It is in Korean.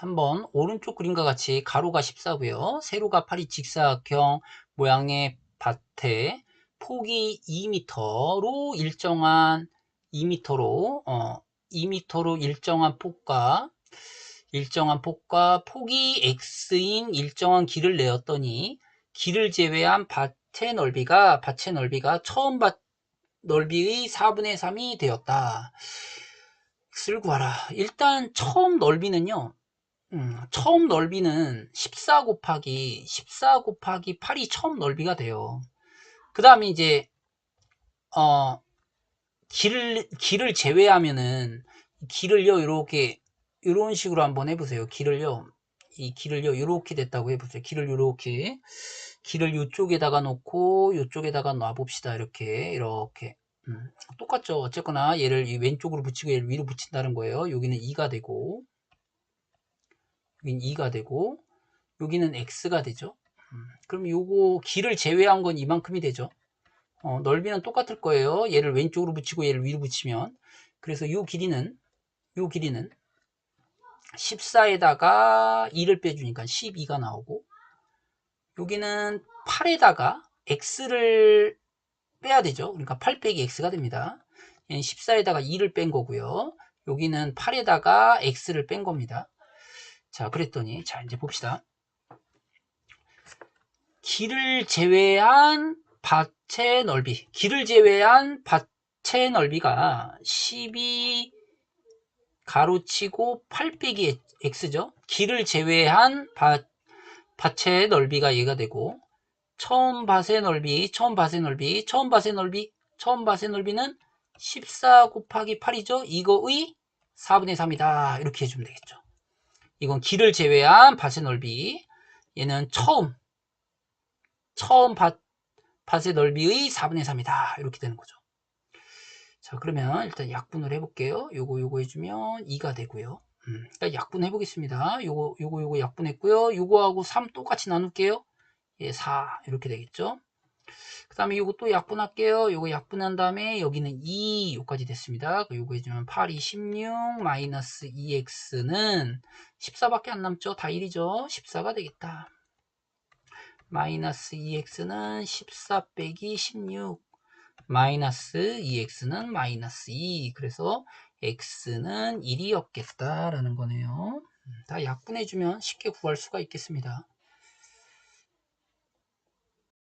3번 오른쪽 그림과 같이 가로가 14고요. 세로가 8이 직사각형 모양의 밭에 폭이 2m로 일정한 2m로 어 2m로 일정한 폭과 일정한 폭과 폭이 x인 일정한 길을 내었더니 길을 제외한 밭의 넓이가 밭의 넓이가 처음 밭 넓이의 4분의 3이 되었다. x를 구하라. 일단 처음 넓이는요. 음, 처음 넓이는 14 곱하기 14 곱하기 8이 처음 넓이가 돼요. 그 다음에 이제 어 길을 길을 제외하면은 길을요 이렇게 이런 식으로 한번 해보세요. 길을요 이 길을요 이렇게 됐다고 해보세요. 길을 이렇게 길을 이쪽에다가 놓고 이쪽에다가 놔봅시다. 이렇게 이렇게 음, 똑같죠. 어쨌거나 얘를 이 왼쪽으로 붙이고 얘를 위로 붙인다는 거예요. 여기는 2가 되고 여기는 2가 되고 여기는 x가 되죠. 음, 그럼 요거 길을 제외한 건 이만큼이 되죠. 어, 넓이는 똑같을 거예요. 얘를 왼쪽으로 붙이고 얘를 위로 붙이면 그래서 요 길이는 요 길이는 14에다가 2를 빼주니까 12가 나오고 여기는 8에다가 x를 빼야 되죠. 그러니까 8 빼기 x가 됩니다. 얘는 14에다가 2를 뺀 거고요. 여기는 8에다가 x를 뺀 겁니다. 자, 그랬더니 자, 이제 봅시다. 길을 제외한 밭의 넓이. 길을 제외한 밭의 넓이가 12 가로치고 8 빼기 x죠. 길을 제외한 밭, 밭의 넓이가 얘가 되고 처음 밭의 넓이, 처음 밭의 넓이, 처음 밭의 넓이, 처음 밭의 넓이는 14 곱하기 8이죠. 이거의 4분의 3이다. 이렇게 해주면 되겠죠. 이건 길을 제외한 밭의 넓이. 얘는 처음, 처음 밭, 밭의 넓이의 4분의 3이다. 이렇게 되는 거죠. 자, 그러면 일단 약분을 해볼게요. 요거, 요거 해주면 2가 되고요. 음, 일단 약분 해보겠습니다. 요거, 요거, 요거 약분했고요. 요거하고 3 똑같이 나눌게요. 예, 4 이렇게 되겠죠. 그 다음에 또 약분할게요. 요거 약분한 다음에 여기는 2 요까지 됐습니다. 그 요거 해주면 8, 2, 16 마이너스 2x는 14밖에 안 남죠. 다 1이죠. 14가 되겠다. 마이너스 2x는 14 빼기 16 마이너스 2x는 마이너스 2 그래서 x는 1이었겠다라는 거네요. 다 약분해주면 쉽게 구할 수가 있겠습니다.